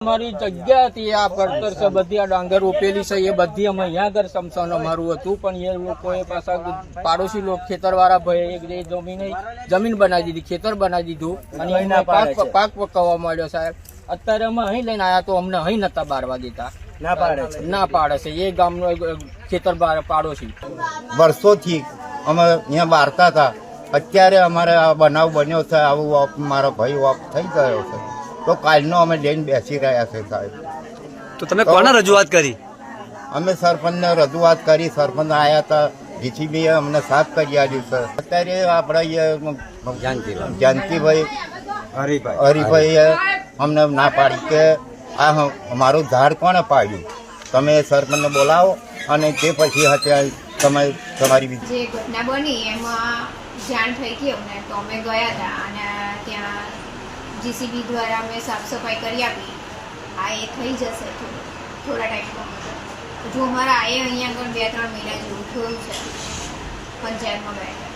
અમારી જગ્યા હતી આ પડતર છે બધી આ ડાંગર રોપેલી છે એ બધી અમે અહીંયા આગળ સમસાન અમારું હતું પણ એ લોકોએ પાછા પાડોશી લોકો ખેતરવાળા ભાઈ એક જે જમીન જમીન બનાવી દીધી ખેતર બનાવી દીધું અને એના પાક પાક પકવવા માંડ્યો સાહેબ. અત્યારે અમે અહીં લઈને આવ્યા તો અમને અહીં નતા બારવા દેતા ના પાડે છે. ના પાડે છે. એ ગામનો એક ખેતર બાર- પાડોશી. વર્ષોથી અમે અહીંયા વારતા હતા. અત્યારે અમારે આ બનાવ બન્યો છે આવું મારો ભાઈ ઓફ થઈ ગયો છે. તો કાલનો અમે લઈને બેસી રહ્યા છે સાહેબ. તો તમે કોને રજૂઆત કરી? અમે સરપંચને રજૂઆત કરી સરપંચ આવ્યા હતા જીસીબીએ અમને સાફ કરી આપ્યું સર અત્યારે આપણે જાનકીભાઈ. હરિભાઈએ અમને ના પાડી કે આ હ- અમારું ઝાડ કોણે પાડ્યું? તમે સરપંચને બોલાવો અને તે પછી અત્યારે તમે તમારી જે ઘટના બની એમાં જાણ થઈ ગઈ અમને તો અમે ગયા હતા અને ત્યાં જીસીબી દ્વારા અમે સાફ સફાઈ કરી આપી. આ એ થઈ જશે થોડા ટાઈમમાં. હજુ અમારા આએ અહીંયા આગળ બે, ત્રણ મહિના જેવું થયું છે, પંચાયતમાં બેઠા.